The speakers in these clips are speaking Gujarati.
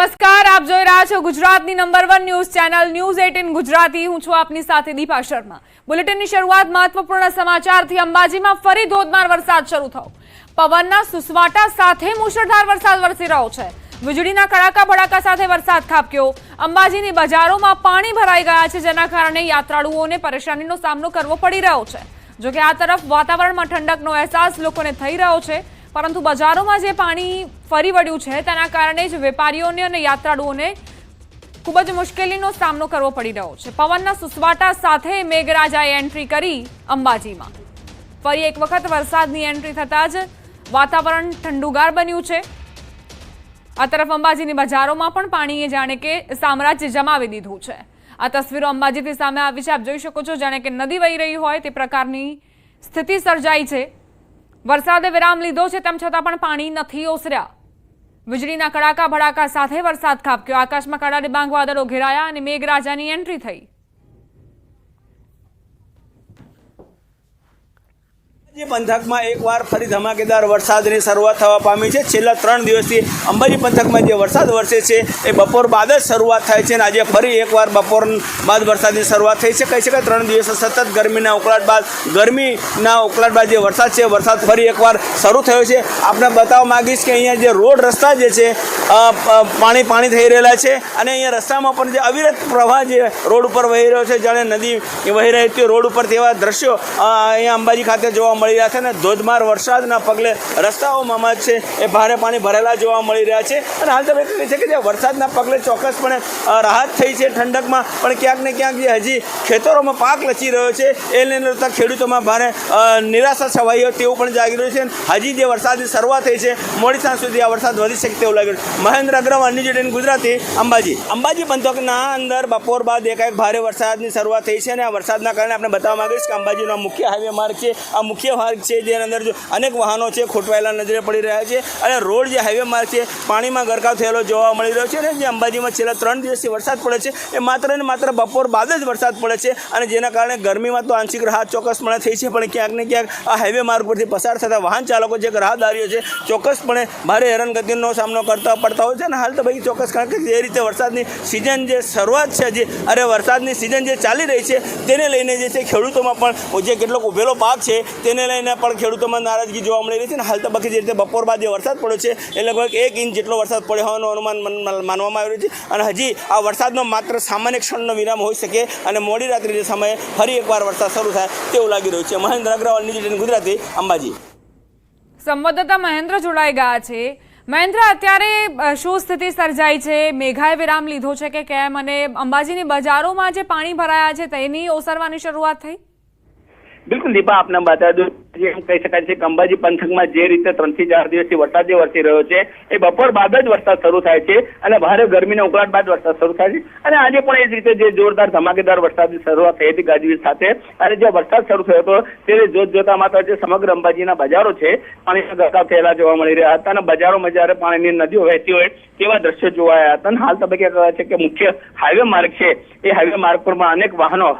નમસ્કાર, આપ જોઈ રહ્યા છો ગુજરાતની number one news channel news eighteen Gujarati. હું છું આપની સાથે દીપા શર્મા. બુલેટિનની શરૂઆત મહત્વપૂર્ણ સમાચારથી અંબાજીમાં ફરી ધોધમાર વરસાદ શરૂ થયો. પવનના સુસવાટા સાથે મુશળધાર વરસાદ વરસી રહ્યો છે. વીજળીના કડાકા ભડાકા સાથે વરસાદ ખાબક્યો. અંબાજીની બજારોમાં પાણી ભરાઈ ગયા છે, જેના કારણે યાત્રાળુઓને પરેશાનીનો સામનો કરવો પડી રહ્યો છે. જોકે આ તરફ વાતાવરણમાં ઠંડકનો અહેસાસ લોકોને થઈ રહ્યો છે. પરંતુ બજારોમાં જે પાણી ફરી વળ્યું છે, તેના કારણે જ વેપારીઓને અને યાત્રાળુઓને ખૂબ જ મુશ્કેલીનો સામનો કરવો પડી રહ્યો છે. પવનના સુસવાટા સાથે મેઘરાજાએ એન્ટ્રી કરી અંબાજીમાં. ફરી એક વખત વરસાદની એન્ટ્રી થતાં જ વાતાવરણ ઠંડુગાર બન્યું છે. આ તરફ અંબાજીની બજારોમાં પણ પાણીએ જાણે કે સામ્રાજ્ય જમાવી દીધું છે. આ તસવીરો અંબાજીથી સામે આવી છે. આપ જોઈ શકો છો, જાણે કે નદી વહી રહી હોય તે પ્રકારની સ્થિતિ સર્જાઈ છે. વરસાદે વિરામ લીધો છે, તેમ છતાં પણ પાણી નથી ઓસર્યા. વીજળીના કડાકા ભડાકા સાથે વરસાદ ખાબક્યો. આકાશમાં કાળા ડિબાંગ વાદળો ઘેરાયા અને મેઘરાજાની એન્ટ્રી થઈ. અંબાજી પંથકમાં એકવાર ફરી ધમાકેદાર વરસાદની શરૂઆત થવા પામી છે. છેલ્લા ત્રણ દિવસથી અંબાજી પંથકમાં જે વરસાદ વરસે છે, એ બપોર બાદ જ શરૂઆત થાય છે અને આજે ફરી એકવાર બપોર બાદ વરસાદની શરૂઆત થઈ છે. કહી શકાય ત્રણ દિવસ સતત ગરમીના ઉકળાટ બાદ ગરમીના ઉકળાટ બાદ જે વરસાદ છે વરસાદ ફરી એકવાર શરૂ થયો છે. આપણે બતાવવા માગીશ કે અહીંયા જે રોડ રસ્તા જે છે પાણી પાણી થઈ રહેલા છે અને અહીંયા રસ્તામાં પણ જે અવિરત પ્રવાહ જે રોડ ઉપર વહી રહ્યો છે. જાણે નદી વહી રહી હતી. રોડ ઉપર તેવા દ્રશ્યો અહીંયા અંબાજી ખાતે જોવા મળી રહ્યા છે અને ધોધમાર વરસાદના પગલે રસ્તાઓમાં છે, એ ભારે પાણી ભરેલા જોવા મળી રહ્યા છે. અને હાલ તમે કહી છે કે જે વરસાદના પગલે ચોક્કસપણે રાહત થઈ છે ઠંડકમાં, પણ ક્યાંક ને ક્યાંક જે હજી ખેતરોમાં પાક લચી રહ્યો છે એ લગતા ખેડૂતોમાં ભારે નિરાશા છવાઈ હોય તેવું પણ જાગી રહ્યું છે. હજી જે વરસાદની શરૂઆત થઈ છે, મોડી સાંજ સુધી આ વરસાદ વધી શકે તેવું લાગ્યું. મહેન્દ્ર અગ્રવાલ ન્યૂઝ ગુજરાતી અંબાજી. અંબાજી પંથકના અંદર બપોર બાદ એકાએક ભારે વરસાદની શરૂઆત થઈ છે અને આ વરસાદના કારણે આપણે બતાવવા માંગીશ કે અંબાજીનો મુખ્ય હાઈવે માર્ગ છે. આ મુખ્ય માર્ગ છે જેની અંદર જો અનેક વાહનો છે ખોટવાયેલા નજરે પડી રહ્યા છે અને રોડ જે હાઈવે માર્ગ છે પાણીમાં ગરકાવ થયેલો જોવા મળી રહ્યો છે અને જે અંબાજીમાં છેલ્લા ત્રણ દિવસથી વરસાદ પડે છે એ માત્ર ને માત્ર બપોર બાદ જ વરસાદ પડે છે અને જેના કારણે ગરમીમાં તો આંશિક રાહત ચોક્કસપણે થઈ છે પણ ક્યાંક ને ક્યાંક આ હાઈવે માર્ગ પરથી પસાર થતા વાહન ચાલકો જે રાહદારીઓ છે ચોક્કસપણે ભારે હેરાનગતિનો સામનો કરતા પડતા હોય છે અને હાલ તો ભાઈ ચોક્કસ કારણ કે જે રીતે વરસાદની સિઝન જે શરૂઆત છે જે અરે વરસાદની સિઝન જે ચાલી રહી છે તેને લઈને જે છે ખેડૂતોમાં પણ જે કેટલોક ઉભેલો પાક છે તેને લઈને પણ ખેડૂતોમાં નારાજગી જોવા મળી રહી છે અને હાલ તબક્કે જે રીતે બપોર બાદ જે વરસાદ પડ્યો છે, એ લગભગ એક ઇંચ જેટલો વરસાદ પડ્યો હોવાનું અનુમાન માનવામાં આવી રહ્યું છે. અને હજી આ વરસાદનો માત્ર સામાન્ય ક્ષણનો વિરામ હોઈ શકે અને મોડી રાત્રિના સમયે ફરી એકવાર વરસાદ શરૂ થાય તેવું લાગી રહ્યું છે. મહેન્દ્ર અગ્રવાલ, ન્યૂઝ ગુજરાતી, અંબાજી. સંવાદદાતા મહેન્દ્ર જોડાઈ ગયા છે. મહેન્દ્ર, અત્યારે શું સ્થિતિ સર્જાઈ છે? મેઘાએ વિરામ લીધો છે કે કેમ? અને અંબાજીની બજારોમાં જે પાણી ભરાયા છે, તેની ઓસરવાની શરૂઆત થઈ? બિલકુલ દીપા, આપને બતા દઉં એમ કહી શકાય છે કે અંબાજી પંથકમાં જે રીતે ત્રણથી ચાર દિવસથી વરસાદ જે વરસી રહ્યો છે, એ બપોર બાદ જ વરસાદ શરૂ થાય છે અને ભારે ગરમીના ઉકળાટ બાદ વરસાદ શરૂ થાય છે. અને આજે પણ એ જ રીતે જે જોરદાર ધમાકેદાર વરસાદની શરૂઆત થઈ હતી ગાજવીજ સાથે. અને જે વરસાદ શરૂ થયો હતો તે જોત જોતા માત્ર જે સમગ્ર અંબાજીના બજારો છે, પાણીના ગરકાવ થયેલા જોવા મળી રહ્યા હતા અને બજારોમાં જ્યારે પાણીની નદીઓ વહેતી હોય, તેવા દ્રશ્યો જોવાયા હતા. અને હાલ તબક્કે કહે છે કે મુખ્ય હાઈવે માર્ગ છે. એ હાઈવે માર્ગ પર અનેક વાહનો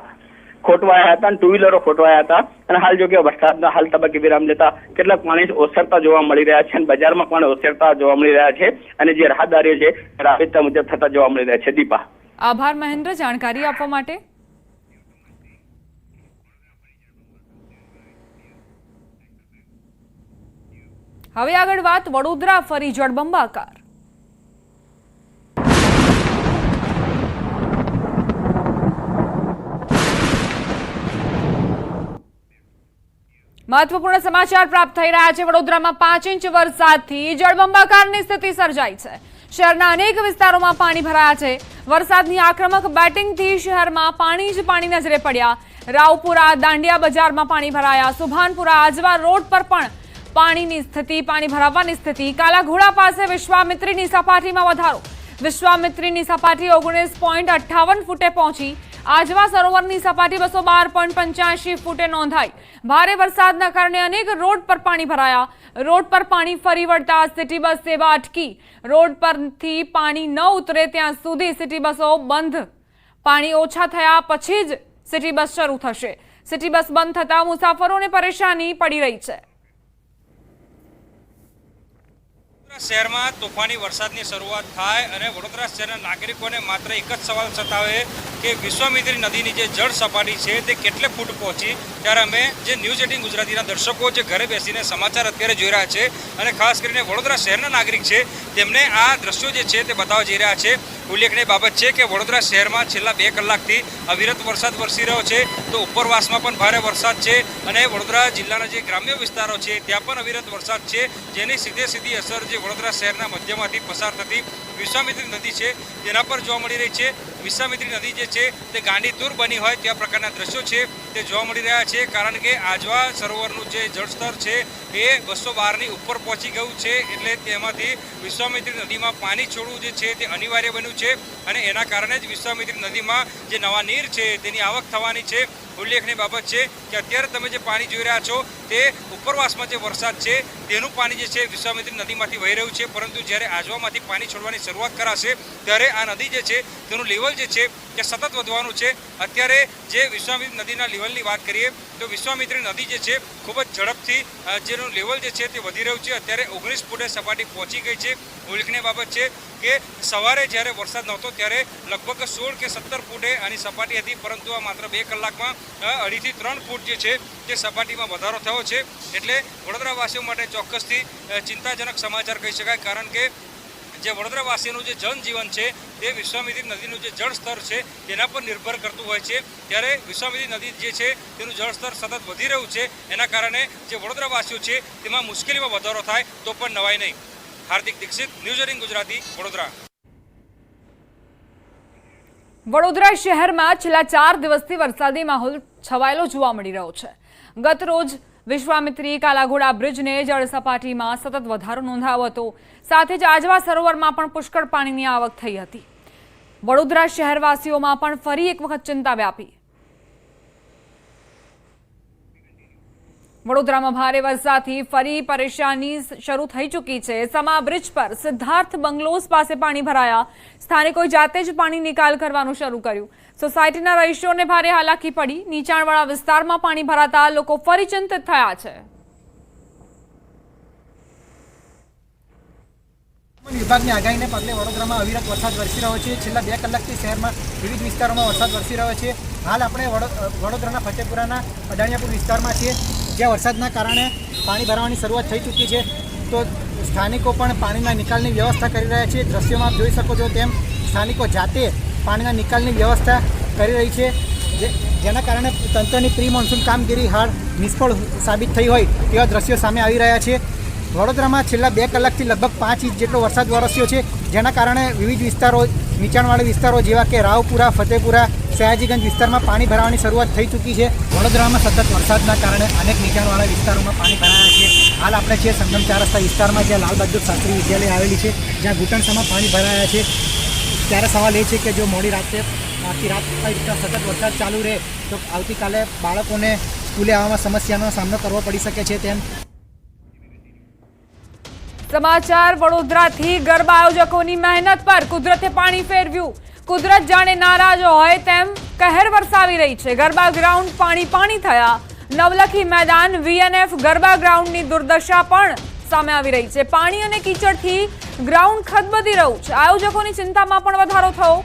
ખોટવાયા હતા અને ટુ વ્હીલરો ખોટવાયા હતા. અને હાલ જો કે વરસાદના હાલ તબક્કે વિરામ લેતા કેટલાક પાણી ઓસરતા જોવા મળી રહ્યા છે અને બજારમાં પણ ઓસરતા જોવા મળી રહ્યા છે અને જે રાહદારીઓ છે રાબેતા મુજબ થતા જોવા મળી રહ્યા છે. દીપા. આભાર મહેન્દ્ર, જાણકારી આપવા માટે. હવે આગળ વાત વડોદરા ફરી જળબંબાકાર. મહત્વપૂર્ણ સમાચાર પ્રાપ્ત થઈ રહ્યા છે. વડોદરામાં પાંચ ઇંચ વરસાદથી જળબંબાકારની સ્થિતિ સર્જાઈ છે. શહેરના અનેક વિસ્તારોમાં પાણી ભરાયા છે. વરસાદની આક્રમક બેટિંગથી શહેરમાં પાણી જ પાણી નજરે પડ્યા. રાવપુરા, દાંડિયા બજારમાં પાણી ભરાયા. સુભાનપુરા, આજવા રોડ પર પણ પાણીની સ્થિતિ, પાણી ભરાવાની સ્થિતિ. કાલાઘોડા પાસે વિશ્વામિત્રીની સપાટીમાં વધારો. વિશ્વામિત્રીની સપાટી ઓગણીસ પોઈન્ટ અઠ્ઠાવન ફૂટે પહોંચી. આજવા સરોવરની સપાટી બસો બાર પોઈન્ટ પંચ્યાસી ફૂટે નોંધાઈ. ભારે વરસાદના કારણે અનેક રોડ પર પાણી ભરાયા. રોડ પર પાણી ફરી વળતા સિટી બસ સેવા અટકી. રોડ પરથી પાણી ન ઉતરે ત્યાં સુધી સિટી બસો બંધ. પાણી ઓછા થયા પછી જ સિટી બસ શરૂ થશે. સિટી બસ બંધ થતાં મુસાફરોને પરેશાની પડી રહી છે. શહેરમાં તોફાની વરસાદની શરૂઆત થાય અને વડોદરા શહેરના નાગરિકોને માત્ર એક જ સવાલ સતાવે કે વિશ્વામિત્રી નદીની જે જળ સપાટી છે તે કેટલે ફૂટ પહોંચી? ત્યારે અમે જે ન્યૂઝ એટીન ગુજરાતીના દર્શકો જે ઘરે બેસીને સમાચાર અત્યારે જોઈ રહ્યા છે અને ખાસ કરીને વડોદરા શહેરના નાગરિક છે, તેમને આ દ્રશ્યો જે છે તે બતાવવા જઈ રહ્યા છે. ઉલ્લેખનીય બાબત છે કે વડોદરા શહેરમાં છેલ્લા બે કલાકથી અવિરત વરસાદ વરસી રહ્યો છે, તો ઉપરવાસમાં પણ ભારે વરસાદ છે અને વડોદરા જિલ્લાના જે ગ્રામ્ય વિસ્તારો છે, ત્યાં પણ અવિરત વરસાદ છે, જેની સીધે સીધી અસર જે વડોદરા શહેરના મધ્યમાંથી પસાર થતી વિશ્વામિત્રી નદી છે, તેના પર જોવા મળી રહી છે. વિશ્વામિત્રી નદી જે છે, તે ગાંડીતુર બની હોય તેવા પ્રકારના દ્રશ્યો છે, તે જોવા મળી રહ્યા છે, કારણ કે આજવા સરોવરનું જે જળસ્તર છે, એ બસો બારની ઉપર પહોંચી ગયું છે, એટલે તેમાંથી વિશ્વામિત્રી નદીમાં પાણી છોડવું જે છે, તે અનિવાર્ય બન્યું છે, અને એના કારણે જ વિશ્વામિત્રી નદીમાં જે નવા નીર છે, તેની આવક થવાની છે. ઉલ્લેખની બાબત છે કે અત્યારે તમે જે પાણી જોઈ રહ્યા છો, તે ઉપરવાસમાં જે વરસાદ છે, તેનું પાણી જે છે, વિશ્વામિત્રી નદીમાંથી વહી રહ્યું છે, પરંતુ જ્યારે આજવામાંથી પાણી છોડવાની શરૂઆત કરાશે, ત્યારે આ નદી જે છે, તેનું લેવલ જે છે, તે સતત વધવાનું છે. અત્યારે જે વિશ્વામિત્ર નદીના લેવલની વાત કરીએ, તો વિશ્વામિત્રી નદી જે છે, ખૂબ જ ઝડપથી જેનું લેવલ જે છે, તે વધી રહ્યું છે. અત્યારે ઓગણીસ ફૂટે સપાટી પહોંચી ગઈ છે. ઉલ્લેખનીય બાબત છે કે, સવારે જ્યારે વરસાદ નહોતો, ત્યારે લગભગ સોળ કે સત્તર ફૂટે આની સપાટી હતી, પરંતુ આ માત્ર બે કલાકમાં અઢીથી ત્રણ ફૂટ જે છે, તે સપાટીમાં વધારો થયો છે. એટલે વડોદરાવાસીઓ માટે ચોક્કસથી ચિંતાજનક સમાચાર કહી શકાય, કારણ કે જે વડોદરાવાસીનું જે જનજીવન છે, તે વિશ્વામિત્રી નદીનું જે જળસ્તર છે, તેના પર નિર્ભર કરતું હોય છે. ત્યારે વિશ્વામિત્રી નદી જે છે, તેનું જળસ્તર સતત વધી રહ્યું છે. એના કારણે જે વડોદરાવાસીઓ છે, તેમાં મુશ્કેલીમાં વધારો થાય, તો પણ નવાય નહીં. હાર્દિક દીક્ષિત, ન્યૂઝ ગુજરાતી, વડોદરા. વડોદરા શહેરમાં છેલ્લા ચાર દિવસથી વરસાદી માહોલ છવાયેલો જોવા મળી રહ્યો છે. ગત રોજ વિશ્વામિત્રી કાલાઘોડા બ્રિજને જળ સપાટીમાં સતત વધારો નોંધાયો હતો. સાથે જ આજવા સરોવરમાં પણ પુષ્કળ પાણીની આવક થઈ હતી. વડોદરા શહેરવાસીઓમાં પણ ફરી એક વખત ચિંતા વ્યાપી. વડોદરામાં ભારે વરસાદથી ફરી પરેશાની શરૂ થઈ ચૂકી છે. સમા બ્રિજ પર સિદ્ધાર્થ બંગલોઝ પાસે પાણી ભરાયા. સ્થાનિકોએ જાતે જ પાણી નિકાલ કરવાનું શરૂ કર્યું. સોસાયટીના રહીશોને ભારે હાલાકી પડી. નીચાણવાળા વિસ્તારમાં પાણી ભરાતા લોકો ફરી ચિંતિત થયા છે. વિભાગની આગાહીને પગલે વડોદરામાં અવિરત વરસાદ વરસી રહ્યો છે. છેલ્લા બે કલાકથી શહેરમાં વિવિધ વિસ્તારોમાં વરસાદ વરસી રહ્યો છે. હાલ આપણે વડોદરાના ફતેપુરાના અડાણિયાપુર વિસ્તારમાં છીએ. જ્યાં વરસાદના કારણે પાણી ભરાવાની શરૂઆત થઈ ચૂકી છે. તો સ્થાનિકો પણ પાણીના નિકાલની વ્યવસ્થા કરી રહ્યા છે. દ્રશ્યોમાં જોઈ શકો છો તેમ સ્થાનિકો જાતે પાણીના નિકાલની વ્યવસ્થા કરી રહી છે. જેના કારણે તંત્રની પ્રી મોન્સૂન કામગીરી હાલ નિષ્ફળ સાબિત થઈ હોય તેવા દ્રશ્યો સામે આવી રહ્યા છે. વડોદરામાં છેલ્લા બે કલાકથી લગભગ પાંચ ઇંચ જેટલો વરસાદ વરસ્યો છે, જેના કારણે વિવિધ વિસ્તારો, નીચાણવાળા વિસ્તારો જેવા કે રાવપુરા, ફતેપુરા સયાજીગંજ વિસ્તારમાં પાણી ભરાવાની શરૂઆત થઈ ચૂકી છે. વડોદરામાં સતત વરસાદના કારણે અનેક નીચાણવાળા વિસ્તારોમાં પાણી ભરાયા છે. હાલ આપણે છીએ સંગમ ચાર રસ્તા વિસ્તારમાં જ્યાં લાલ બહાદુર શાસ્ત્રી વિદ્યાલય આવેલી છે, જ્યાં ઘૂંટણસામાં પાણી ભરાયા છે. ત્યારે સવાલ એ છે કે જો મોડી રાતે, આખી રાત સતત વરસાદ ચાલુ રહે, તો આવતીકાલે બાળકોને સ્કૂલે આવવામાં સમસ્યાનો સામનો કરવો પડી શકે છે તેમ. સમાચાર, વડોદરાથી ગરબા આયોજકોની મહેનત પર કુદરતે પાણી ફેરવ્યું. કુદરત જાણે નારાજ હોય તેમ કહેર વરસાવી રહી છે. ગરબા ગ્રાઉન્ડ પાણી પાણી થયા. નવલખી મેદાન વીએનએફ ગરબા ગ્રાઉન્ડની દુર્દશા પણ સામે આવી રહી છે. પાણી અને કીચડથી ગ્રાઉન્ડ ખદબદી રહ્યું છે. આયોજકોની ચિંતામાં પણ વધારો થયો.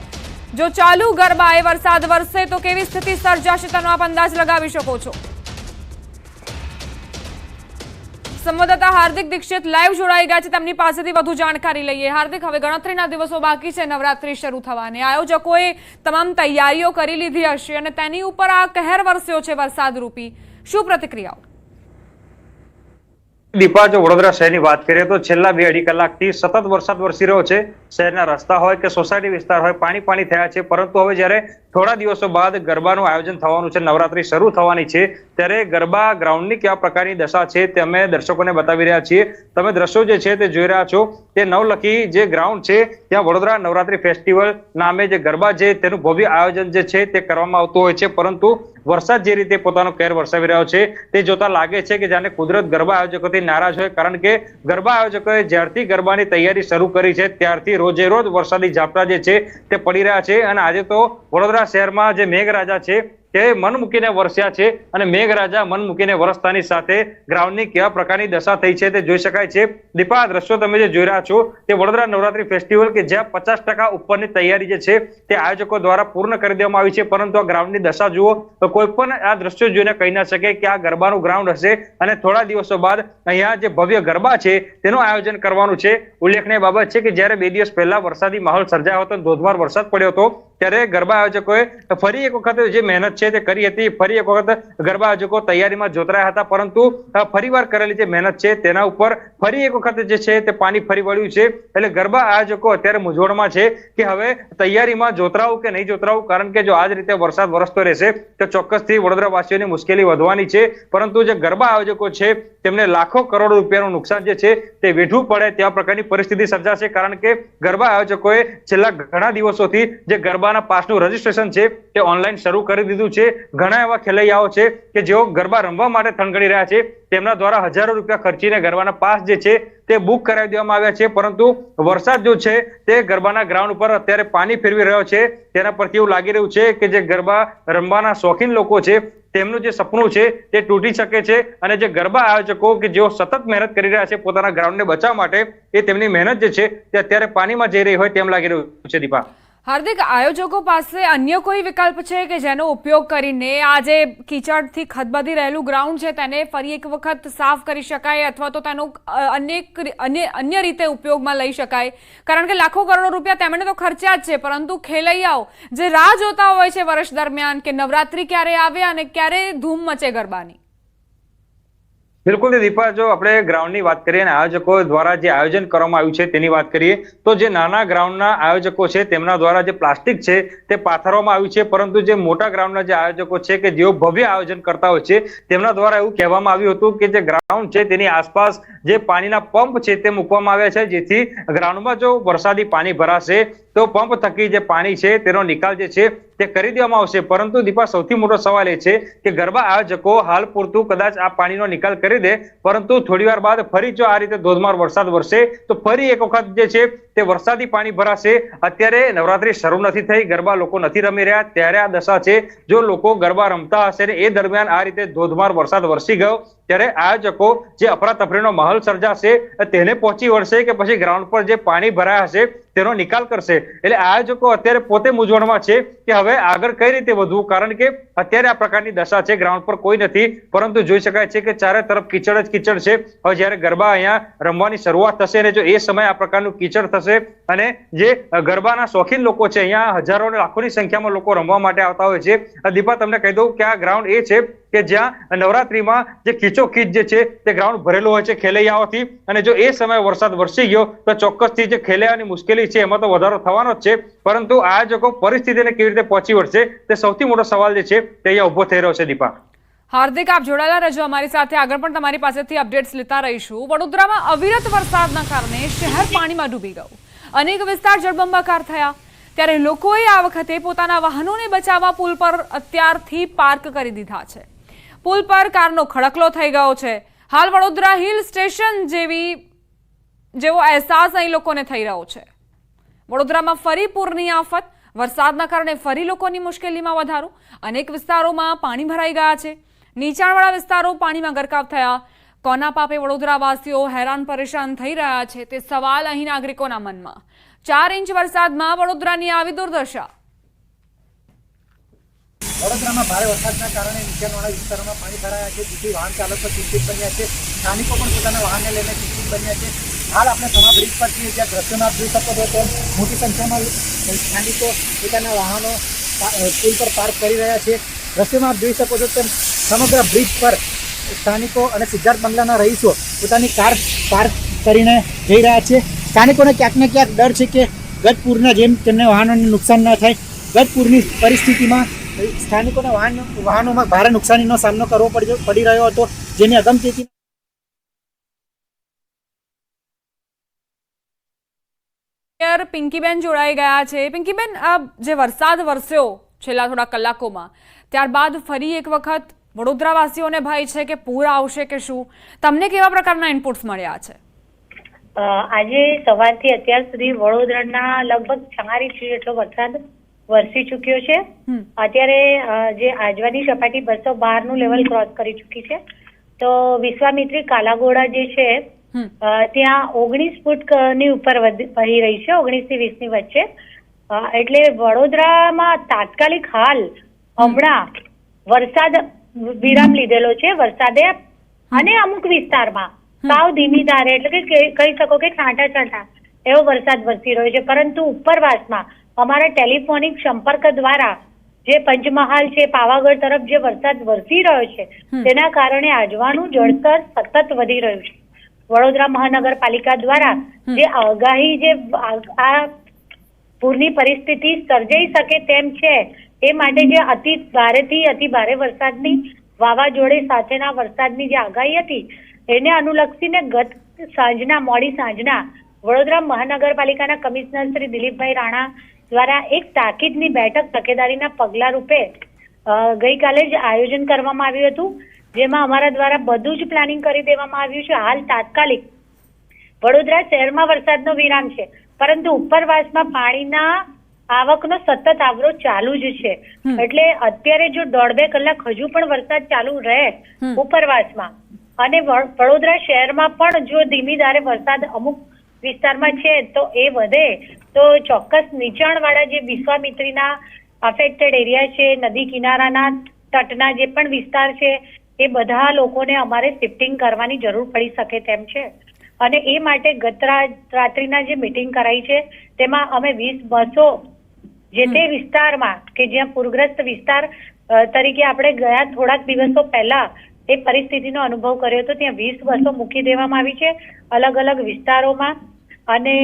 જો ચાલુ ગરબાએ વરસાદ વરસે તો કેવી સ્થિતિ સર્જાશે તેનો આપ અંદાજ લગાવી શકો છો. સંવાદદાતા હાર્દિક દીક્ષિત લાઈવ જોડાઈ ગયા છે. તેમની પાસેથી વધુ જાણકારી લઈએ. હાર્દિક, હવે ગણતરીના દિવસો બાકી છે. નવરાત્રી શરૂ થવાની. આયોજકોએ તમામ તૈયારીઓ કરી લીધી હશે અને તેની ઉપર આ કહેર વરસ્યો છે વરસાદ રૂપી શું પ્રતિક્રિયાઓ? દીપા જો વડોદરા શહેરની વાત કરીએ તો છેલ્લા બે અઢી કલાકથી સતત વરસાદ વરસી રહ્યો છે. શહેરના રસ્તા હોય કે સોસાયટી વિસ્તાર હોય, પાણી પાણી થયા છે. પરંતુ હવે જ્યારે થોડા દિવસો બાદ ગરબાનું આયોજન થવાનું છે, નવરાત્રી શરૂ થવાની છે, ત્યારે ગરબા ગ્રાઉન્ડની કેવા પ્રકારની દશા છે તે અમે દર્શકોને બતાવી રહ્યા છીએ. તમે દ્રશ્યો જે છે તે જોઈ રહ્યા છો તે નવલખી જે ગ્રાઉન્ડ છે, ત્યાં વડોદરા નવરાત્રી ફેસ્ટિવલ નામે જે ગરબા છે, તેનું ભવ્ય આયોજન જે છે તે કરવામાં આવતું હોય છે. પરંતુ વરસાદ જે રીતે પોતાનો કેર વરસાવી રહ્યો છે, તે જોતા લાગે છે કે જાણે કુદરત ગરબા આયોજકોથી નારાજ હોય. કારણ કે ગરબા આયોજકોએ જ્યારથી ગરબાની તૈયારી શરૂ કરી છે, ત્યારથી રોજે રોજ વરસાદી ઝાપટા જે છે તે પડી રહ્યા છે. અને આજે તો વડોદરા શહેરમાં જે મેઘરાજા છે તે મન મૂકીને વરસ્યા છે અને મેઘરાજા મન મૂકીને વરસતાની સાથે ગ્રાઉન્ડની કેવા પ્રકારની દશા થઈ છે તે જોઈ શકાય છે. દીપા, આ દ્રશ્યો તમે જે જોઈ રહ્યા છો તે વડોદરા નવરાત્રી ફેસ્ટિવલ કે જ્યાં પચાસ ટકા ઉપરની તૈયારી જે છે તે આયોજકો દ્વારા પૂર્ણ કરી દેવામાં આવી છે. પરંતુ આ ગ્રાઉન્ડની દશા જુઓ તો કોઈ પણ આ દ્રશ્યો જોઈને કહી ના શકે કે આ ગરબાનું ગ્રાઉન્ડ હશે અને થોડા દિવસો બાદ અહીંયા જે ભવ્ય ગરબા છે તેનું આયોજન કરવાનું છે. ઉલ્લેખનીય બાબત છે કે જ્યારે બે દિવસ પહેલા વરસાદી માહોલ સર્જાયો હતો ધોધમાર વરસાદ પડ્યો હતો ત્યારે ગરબા આયોજકોએ ફરી એક વખત જે મહેનત છે તે કરી હતી, ફરી એક વખત ગરબા આયોજકો તૈયારીમાં જોતરાયા હતા, પરંતુ ફરીવાર કરેલી જે મહેનત છે તેના ઉપર ફરી એક વખત જે છે તે પાણી ફરી વળ્યું છે. એટલે ગરબા આયોજકો અત્યારે મૂંઝવણમાં છે કે હવે તૈયારીમાં જોતરાવું કે નહીં જોતરાવું, કારણ કે જો આ જ રીતે વરસાદ વરસતો રહેશે, તો ચોક્કસથી વડોદરાવાસીઓની મુશ્કેલી વધવાની છે. પરંતુ જે ગરબા આયોજકો છે, તેમને લાખો કરોડ રૂપિયાનું નુકસાન જે છે તે વેઠવું પડે તેવા પ્રકારની પરિસ્થિતિ સર્જાશે, કારણ કે ગરબા આયોજકોએ છેલ્લા ઘણા દિવસોથી જે ગરબાના પાસનું રજીસ્ટ્રેશન છે તે ઓનલાઈન શરૂ કરી દીધું છે. ઘણા એવા ખેલૈયાઓ છે કે જેઓ ગરબા રમવા માટે થનગડી રહ્યા છે. તેમના દ્વારા હજારો રૂપિયા ખર્ચીને ગરબાના પાસ જે છે તે બુક કરાવી દેવામાં આવ્યા છે. પરંતુ વરસાદ જો છે તે ગરબાના ગ્રાઉન્ડ ઉપર અત્યારે પાણી ફેરવી રહ્યો છે. તેના પરથી એવું લાગી રહ્યું છે કે જે ગરબા રમવાના શોખીન લોકો છે તેમનું જે સપનું છે તે તૂટી શકે છે અને જે ગરબા આયોજકો કે જેઓ સતત મહેનત કરી રહ્યા છે પોતાના ગ્રાઉન્ડને બચાવવા માટે એ તેમની મહેનત જે છે તે અત્યારે પાણીમાં જઈ રહી હોય તેમ લાગી રહ્યું છે દીપા. હાર્દિક, આયોજકો પાસે અન્ય કોઈ વિકલ્પ છે કે જેનો ઉપયોગ કરીને આ જે કીચડથી ખદબદી રહેલું ગ્રાઉન્ડ છે તેને ફરી એક વખત સાફ કરી શકાય અથવા તો તેનો અનેક અન્ય રીતે ઉપયોગમાં લઈ શકાય? કારણ કે લાખો કરોડો રૂપિયા તેમણે તો ખર્ચ્યા જ છે, પરંતુ ખેલૈયાઓ જે રાહ જોતા હોય છે વર્ષ દરમિયાન કે નવરાત્રી ક્યારે આવે અને ક્યારે ધૂમ મચે ગરબાની? બિલકુલ દીપા, જો આપણે ગ્રાઉન્ડની વાત કરીએ અને આયોજકો દ્વારા જે આયોજન કરવામાં આવ્યું છે તેની વાત કરીએ, તો જે નાના ગ્રાઉન્ડના આયોજકો છે તેમના દ્વારા જે પ્લાસ્ટિક છે તે પાથરવામાં આવ્યું છે, પરંતુ જે મોટા ગ્રાઉન્ડના જે આયોજકો છે કે જેઓ ભવ્ય આયોજન કરતા હોય છે, તેમના દ્વારા એવું કહેવામાં આવ્યું હતું કે જે ગ્રાઉન્ડ છે તેની આસપાસ જે પાણીના પંપ છે તે મૂકવામાં આવ્યા છે, જેથી ગ્રાઉન્ડમાં જો વરસાદી પાણી ભરાશે તો પંપ થકી જે પાણી છે, તેનો નિકાલ જે છે, તે કરી દેવામાં આવશે. પરંતુ દીપા, સૌથી મોટો સવાલ એ છે કે ગરબા આયોજકો હાલ પૂરતું કદાચ આ પાણીનો નિકાલ કરી દે, પરંતુ થોડી વાર બાદ ફરી જો આ રીતે ધોધમાર વરસાદ વરસે, તો ફરી એક વખત જે છે તે વરસાદી પાણી ભરાશે. અત્યારે નવરાત્રી શરૂ નથી થઈ, ગરબા લોકો નથી રમી રહ્યા. ત્યારે આ દશા છે, જો લોકો ગરબા રમતા હશે ને એ દરમિયાન આ રીતે ધોધમાર વરસાદ વરસી ગયો, ત્યારે આયોજકો જે અફરાતફરીનો માહોલ સર્જાશે, તેને પહોંચી વળશે કે પછી ગ્રાઉન્ડ પર જે પાણી ભરાયા હશે, તેનો નિકાલ કરશે. એટલે આયોજકો અત્યારે પોતે મૂંઝવણમાં છે કે હવે આગળ કઈ રીતે વધવું? કારણ કે અત્યારે આ પ્રકારની દશા છે ગ્રાઉન્ડ પર કોઈ નથી. પરંતુ જોઈ શકાય છે કે ચારે તરફ કીચડ જ કીચડ છે. હવે જ્યારે ગરબા અહીંયા રમવાની શરૂઆત થશે ને જો એ સમયે આ પ્રકારનું કીચડ થશે અને જે ગરબાના શોખીન લોકો છે, અહીંયા હજારો અને લાખોની સંખ્યામાં લોકો રમવા માટે આવતા હોય છે. દીપા, તમને કહી દઉં કે આ ગ્રાઉન્ડ એ છે કે જ્યાં નવરાત્રીમાં જે ખીચોખીચ જે છે, તે ગ્રાઉન્ડ ભરેલું હોય છે ખેલૈયાઓથી. અને જો એ સમયે વરસાદ વરસી ગયો, તો ચોક્કસથી જે ખેલૈયાની મુશ્કેલી છે, એમાં તો વધારો થવાનો જ છે. પરંતુ આ જો પરિસ્થિતિને કેવી રીતે પહોંચી વળશે, તે સૌથી મોટો સવાલ જે છે, તે અહીંયા ઊભો થઈ રહ્યો છે, દીપા. હાર્દિક, આપ જોડાયેલા રહેજો અમારી સાથે. આગળ પણ તમારી પાસેથી અપડેટ્સ લેતા રહીશું. વડોદરામાં અવિરત વરસાદના કારણે શહેર પાણીમાં ડૂબી ગયું. અનેક વિસ્તાર જળબંબાકાર થયા. ત્યારે લોકોએ આ વખતે પોતાના વાહનોને બચાવવા પુલ પર અત્યારથી પાર્ક કરી દીધા છે. પુલ પર કારનો ખડકલો થઈ ગયો છે. હાલ વડોદરા હિલ સ્ટેશન જેવી, જેવો અહેસાસ અહીં લોકોને થઈ રહ્યો છે. વડોદરામાં ફરી પૂરની આફત. વરસાદના કારણે ફરી લોકોની મુશ્કેલીમાં વધારો. અનેક વિસ્તારોમાં પાણી ભરાઈ ગયા છે. નીચાણવાળા વિસ્તારો પાણીમાં ગરકાવ થયા. કોના પાપે વડોદરાવાસીઓ હેરાન પરેશાન થઈ રહ્યા છે તે સવાલ અહીં નાગરિકોના મનમાં. ચાર ઇંચ વરસાદમાં વડોદરાની આવી દુર્દશા. વડોદરામાં ભારે વરસાદના કારણે નીચાણવાળા વિસ્તારોમાં પાણી ભરાયા છે. જેથી વાહન ચાલકો ચિંતિત બન્યા છે. સ્થાનિકો પણ પોતાના વાહનને લઈને ચિંતિત બન્યા છે. હાલ આપણે સમા બ્રિજ પર છીએ જ્યાં દ્રશ્યમાં જોઈ શકો છો, તેમ મોટી સંખ્યામાં સ્થાનિકો પોતાના વાહનો પુલ પર પાર્ક કરી રહ્યા છે. દ્રશ્યમાં જોઈ શકો છો, તેમ સમગ્ર બ્રિજ પર સ્થાનિકો અને સિદ્ધાર્થ બંગલાના રહીશો પોતાની કાર પાર્ક કરીને જઈ રહ્યા છે. સ્થાનિકોને ક્યાંક ને ક્યાંક ડર છે કે ગતપૂરના જેમ તેમને વાહનોને નુકસાન ન થાય, ગતપૂરની પરિસ્થિતિમાં સ્થાનિકોને વાહન વાહનોમાં ભારે નુકસાનીનો સામનો કરવો પડ્યો પડી રહ્યો હતો, જેની અગમચેતી પિંકીબેન જોડાઈ ગયા છે. પિંકીબેન, આ જે વરસાદ વરસ્યો છેલ્લા થોડા કલાકોમાં, ત્યારબાદ ફરી એક વખત વડોદરાવાસીઓને ભય છે કે પૂર આવશે કે શું? તમને કેવા પ્રકારના ઇનપુટ્સ મળ્યા છે? આજે સવારથી અત્યાર સુધી વડોદરાના લગભગ ચાર ઇંચ જેટલો વરસાદ વરસી ચૂક્યો છે. અત્યારે જે આજવાની સપાટી બસો બારનું લેવલ ક્રોસ કરી ચૂકી છે. તો વિશ્વામિત્રી કાલાગોડા જે છે ત્યાં ઓગણીસ ફૂટની ઉપર વહી રહી છે ઓગણીસથી વીસની વચ્ચે એટલે વડોદરામાં તાત્કાલિક હાલ હમણાં વરસાદ વિરામ લીધેલો છે વરસાદે અને અમુક વિસ્તારમાં. સાવ ધીમી ધારે એટલે કે કહી શકો કે છાંટા છાંટા એવો વરસાદ વરસી રહ્યો છે. પરંતુ ઉપરવાસમાં અમારા ટેલિફોનિક સંપર્ક દ્વારા જે પંચમહાલ છે પાવાગઢ તરફ જે વરસાદ વરસી રહ્યો છે તેના કારણે આજવાનું જળસ્તર સતત વધી રહ્યું છે. વડોદરા મહાનગરપાલિકા દ્વારા જે આગાહી જે આ પૂરની પરિસ્થિતિ સર્જાઈ શકે તેમ છે એ માટે જે અતિ ભારેથી અતિ ભારે વરસાદની વાવાઝોડે સાથેના વરસાદની જે આગાહી હતી, એને અનુલક્ષીને ગત સાંજના, મોડી સાંજના વડોદરા મહાનગરપાલિકાના કમિશનર શ્રી દિલીપભાઈ રાણા દ્વારા એક તાકીદની બેઠક તકેદારીના પગલા રૂપે ગઈકાલે જ આયોજન કરવામાં આવ્યું હતું, જેમાં અમારા દ્વારા બધું જ પ્લાનિંગ કરી દેવામાં આવ્યું છે. હાલ તાત્કાલિક વડોદરા શહેરમાં વરસાદનો વિરામ છે. પરંતુ ઉપરવાસમાં પાણીના આવકનો સતત આવરો ચાલુ જ છે. એટલે અત્યારે જો દોઢ બે કલાક હજુ પણ વરસાદ ચાલુ રહે ઉપરવાસમાં. અને વડોદરા શહેરમાં પણ જો ધીમી ધારે વરસાદ અમુક વિસ્તારમાં છે તો એ વધે તો ચોક્કસ નીચાણવાળા જે વિશ્વામિત્રીના અફેક્ટેડ એરિયા છે નદી કિનારાના તટના જે પણ વિસ્તાર છે એ બધા લોકોને અમારે શિફ્ટિંગ કરવાની જરૂર પડી શકે તેમ છે. અને એ માટે ગત રાત્રિના જે મિટિંગ કરાઈ છે તેમાં અમે વીસ બસો જે તે વિસ્તારમાં કે જ્યાં પૂરગ્રસ્ત વિસ્તાર તરીકે આપણે ગયા થોડાક દિવસો પહેલા એ પરિસ્થિતિનો અનુભવ કર્યો હતો. ત્યાં વીસ બસો મૂકી દેવામાં આવી છે. અલગ અલગ વિસ્તારોમાં અને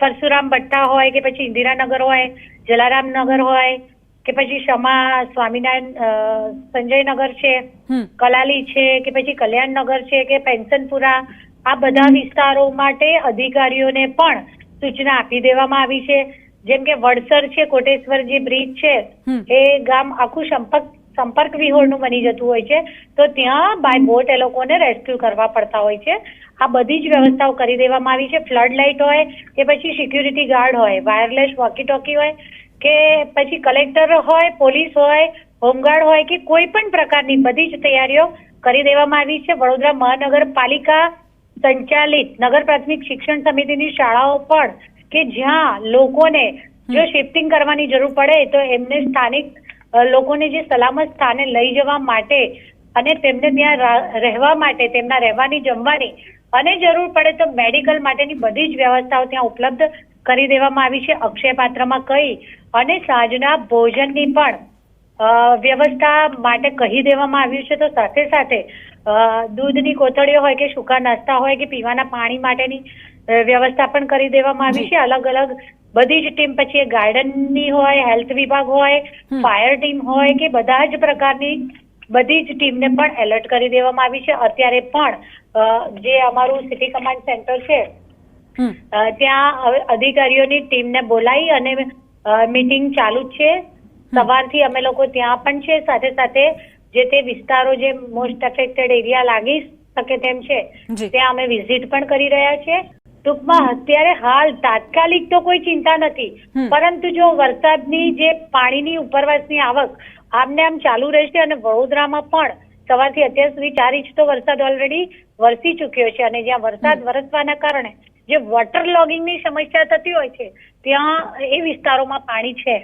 પરશુરામ ભટ્ટા હોય કે પછી ઇન્દિરાનગર હોય જલારામનગર હોય કે પછી ક્ષમા સ્વામિનારાયણ સંજયનગર છે કલાલી છે કે પછી કલ્યાણનગર છે કે પેન્શનપુરા આ બધા વિસ્તારો માટે અધિકારીઓને પણ સૂચના આપી દેવામાં આવી છે. જેમ કે વડસર છે કોટેશ્વર જે બ્રિજ છે એ ગામ આખું સંપર્ક સંપર્ક વિહોરનું બની જતું હોય છે. તો ત્યાં બાય બોટ એ લોકોને રેસ્ક્યુ કરવા પડતા હોય છે. આ બધી જ વ્યવસ્થાઓ કરી દેવામાં આવી છે. ફ્લડ લાઇટ હોય કે પછી સિક્યુરિટી ગાર્ડ હોય વાયરલેસ વોકી ટોકી હોય કે પછી કલેક્ટર હોય પોલીસ હોય હોમગાર્ડ હોય કે કોઈ પણ પ્રકારની બધી જ તૈયારીઓ કરી દેવામાં આવી છે. વડોદરા મહાનગરપાલિકા સંચાલિત નગર પ્રાથમિક શિક્ષણ સમિતિની શાળાઓ પણ કે જ્યાં લોકોને જો શિફ્ટિંગ કરવાની જરૂર પડે તો એમને સ્થાનિક લોકોને જે સલામત સ્થાને લઈ જવા માટે અને તેમને ત્યાં રહેવા માટે તેમના રહેવાની જમવાની અને જરૂર પડે તો મેડિકલ માટેની બધી જ વ્યવસ્થાઓ ત્યાં ઉપલબ્ધ કરી દેવામાં આવી છે અક્ષય પાત્રમાં કહી અને સાંજના ભોજનની પણ અ, વ્યવસ્થા માટે કહી દેવામાં આવ્યું છે. તો સાથે સાથે દૂધની કોથળીઓ હોય કે સૂકા નાસ્તા હોય કે પીવાના પાણી માટેની વ્યવસ્થા પણ કરી દેવામાં આવી છે. અલગ અલગ બધી જ ટીમ પછી એ ગાર્ડનની હોય હેલ્થ વિભાગ હોય ફાયર ટીમ હોય કે બધા જ પ્રકારની બધી જ ટીમને પણ એલર્ટ કરી દેવામાં આવી છે. અત્યારે પણ જે અમારું સિટી કમાન્ડ સેન્ટર છે ત્યાં અધિકારીઓની ટીમને બોલાવી અને મીટિંગ ચાલુ જ છે. સવારથી અમે લોકો ત્યાં પણ છે. સાથે સાથે જે તે વિસ્તારો જે મોસ્ટ અફેક્ટેડ એરિયા લાગી શકે તેમ છે ત્યાં અમે વિઝિટ પણ કરી રહ્યા છે ટૂંકમાં અત્યારે હાલ તાત્કાલિક તો કોઈ ચિંતા નથી. પરંતુ જો વરસાદની જે પાણીની ઉપરવાસની આવક આમને આમ ચાલુ રહેશે અને વડોદરામાં પણ સવારથી અત્યાર સુધી ચાર ઇંચ તો વરસાદ ઓલરેડી વરસી ચુક્યો છે અને જ્યાં વરસાદ વરસવાના કારણે જે વોટર લોગિંગની સમસ્યા થતી હોય છે ત્યાં એ વિસ્તારોમાં પાણી છે.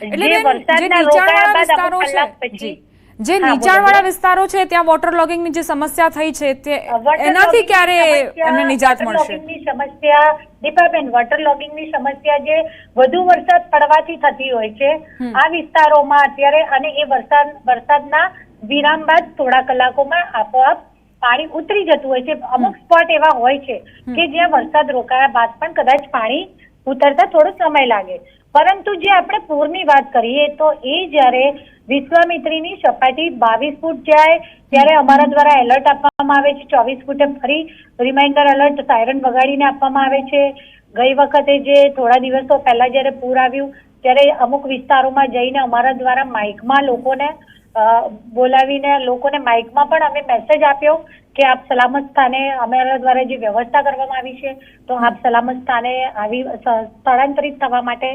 એટલે જે વરસાદના રોકાયા બાદ અમુક કલાક પછી જી. નીચાણવાળા વિસ્તારો છે ત્યાં વોટર લોગિંગની જે સમસ્યા થઈ છે તે એનાથી ક્યારે એમને નિજાત મળશે? સમસ્યા દીપાબેન વોટર લોગિંગની સમસ્યા જે વધુ વરસાદ પડવાથી થતી હોય છે આ વિસ્તારોમાં અત્યારે અને એ વરસાદ વરસાદના વિરામ બાદ થોડા કલાકોમાં આપોઆપ પાણી ઉતરી જતું હોય છે. અમુક સ્પોટ એવા હોય છે કે જ્યાં વરસાદ રોકાયા બાદ પણ કદાચ પાણી ઉતરતા થોડો સમય લાગે. પરંતુ જે આપણે પૂરની વાત કરીએ તો એ જ્યારે વિશ્વામિત્રીની સપાટી બાવીસ ફૂટ જાય, ત્યારે અમારા દ્વારા એલર્ટ આપવામાં આવે છે, ચોવીસ ફૂટે ફરી રિમાઇન્ડર એલર્ટ સાયરન વગાડીને આપવામાં આવે છે. ગઈ વખતે જે થોડા દિવસો પહેલા જ્યારે પૂર આવ્યું, ત્યારે અમુક વિસ્તારોમાં જઈને અમારા દ્વારા માઇકમાં લોકોને બોલાવીને લોકોને માઇકમાં પણ અમે મેસેજ આપ્યો કે આપ સલામત સ્થાને અમારા દ્વારા જે વ્યવસ્થા કરવામાં આવી છે, તો આપ સલામત સ્થાને આવી સ્થળાંતરિત થવા માટે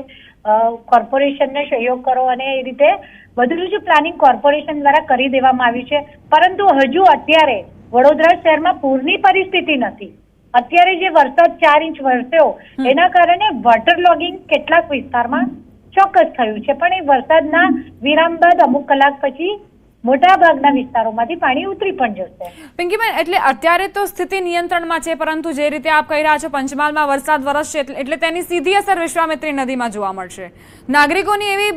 કોર્પોરેશનને સહયોગ કરો અને એ રીતે બધું જ પ્લાનિંગ કોર્પોરેશન દ્વારા કરી દેવામાં આવ્યું છે. પરંતુ હજુ અત્યારે વડોદરા શહેરમાં પૂરની પરિસ્થિતિ નથી. અત્યારે જે વરસાદ ચાર ઇંચ વરસ્યો એના કારણે વોટર લોગિંગ કેટલાક વિસ્તારમાં ચોક્કસ થયું છે. પણ એ વરસાદના વિરામ બાદ અમુક કલાક પછી મોટા ભાગના વિસ્તારોમાંથી પાણી ઉતરી પણ જશે. પિંકીબેન એટલે અત્યારે તો સ્થિતિ નિયંત્રણમાં છે પરંતુ જે રીતે આપ કહી રહ્યા છો પંચમહાલમાં વરસાદ વરસશે એટલે તેની સીધી અસર વિશ્વામિત્રી નદીમાં જોવા મળશે. નાગરિકોની એવી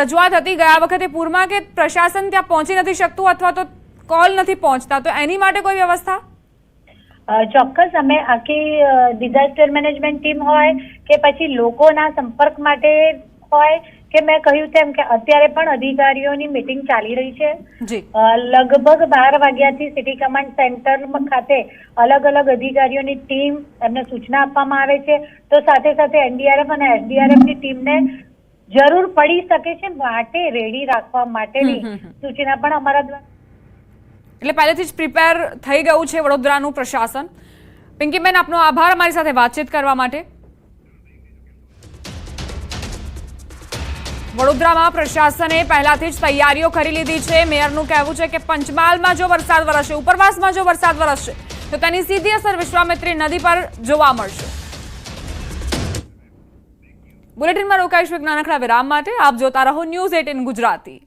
રજૂઆત હતી ગયા વખતે પૂરમાં કે પ્રશાસન ત્યાં પહોંચી નથી શકતું અથવા તો કોલ નથી પહોંચતા તો એની માટે કોઈ વ્યવસ્થા? ચોક્કસ અમે આખી ડિઝાસ્ટર મેનેજમેન્ટ ટીમ હોય કે પછી લોકોના સંપર્ક માટે હોય કે મેં કહ્યું તેમ કે અત્યારે પણ અધિકારીઓની મિટિંગ ચાલી રહી છે. લગભગ બાર વાગ્યાથી સિટી કમાન્ડ સેન્ટર ખાતે અલગ અલગ અધિકારીઓની ટીમ એમને સૂચના આપવામાં આવે છે. તો સાથે સાથે એનડીઆરએફ અને એસડીઆરએફની ટીમને જરૂર પડી શકે છે માટે રેડી રાખવા માટેની. સૂચના પણ અમારા દ્વારા એટલે પહેલેથી જ પ્રિપેર થઈ ગયું છે વડોદરાનું પ્રશાસન. પિંકીબેન આપનો આભાર અમારી સાથે વાતચીત કરવા માટે. વડોદરામાં પ્રશાસને પહેલાથી જ તૈયારીઓ કરી લીધી છે. મેયરનું કહેવું છે કે પંચમહાલમાં જો વરસાદ વરસશે, ઉપરવાસમાં જો વરસાદ વરસશે, તો તેની સીધી અસર વિશ્વામિત્રી નદી પર જોવા મળશે. બુલેટિનમાં રોકાઈશું એક નાનકડા વિરામ માટે. આપ જોતા રહો ન્યૂઝ એટીન ગુજરાતી.